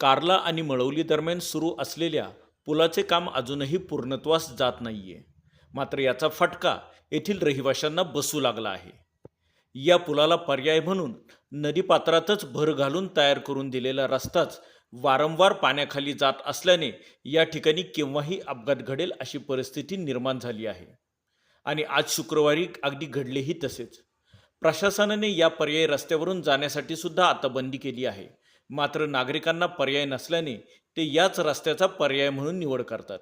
कार्ला आणि मळवली दरम्यान सुरू असलेल्या पुलाचे काम अजूनही पूर्णत्वास जात नाही आहे मात्र याचा फटका येथील रहिवाशांना बसू लागला आहे. या पुलाला पर्याय म्हणून नदीपात्रातच भर घालून तयार करून दिलेला रस्ताच वारंवार पाण्याखाली जात असल्याने या ठिकाणी केव्हाही अपघात घडेल अशी परिस्थिती निर्माण झाली आहे. आणि आज शुक्रवारी अगदी घडलेही तसेच. प्रशासनाने या पर्यायी रस्त्यावरून जाण्यासाठी सुद्धा आता बंदी केली आहे. मात्र नागरिकांना पर्याय नसल्याने ते याच रस्त्याचा पर्याय म्हणून निवड करतात.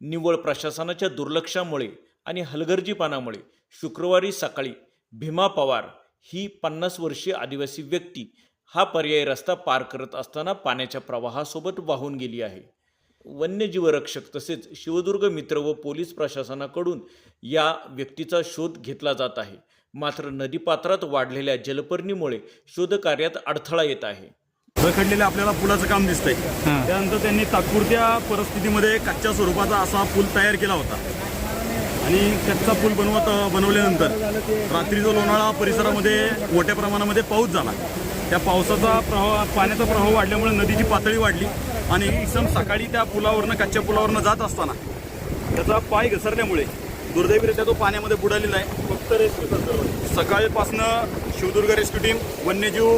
निव्वळ प्रशासनाच्या दुर्लक्षामुळे आणि हलगर्जीपणामुळे शुक्रवारी सकाळी भीमा पवार ही पन्नास वर्षीय आदिवासी व्यक्ती हा पर्यायी रस्ता पार करत असताना पाण्याच्या प्रवाहासोबत वाहून गेली आहे. वन्यजीवरक्षक तसेच शिवदुर्ग मित्र व पोलीस प्रशासनाकडून या व्यक्तीचा शोध घेतला जात आहे. मात्र नदीपात्रात वाढलेल्या जलपर्णीमुळे शोधकार्यात अडथळा येत आहे. रखडलेल्या आपल्याला पुलाचं काम दिसतंय. त्यानंतर त्यांनी तात्पुरत्या परिस्थितीमध्ये कच्च्या स्वरूपाचा असा पूल तयार केला होता. आणि कच्चा पूल बनवत बनवल्यानंतर रात्री जो लोणाळा परिसरामध्ये मोठ्या प्रमाणामध्ये पाऊस झाला. त्या पावसाचा प्रवाह पाण्याचा प्रवाह वाढल्यामुळे नदीची पातळी वाढली आणि इसम सकाळी त्या पुलावरनं कच्च्या पुलावरनं जात असताना त्याचा पाय घसरल्यामुळे दुर्दैवीरित्या तो पाण्यामध्ये बुडालेला आहे. फक्त रेस्क्यू सकाळपासनं शिवदुर्ग रेस्क्यू टीम वन्यजीव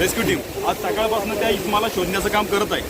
रेस्क्यू टीम आज सकाळपासून त्या इस्माला शोधण्याचं काम करत आहे.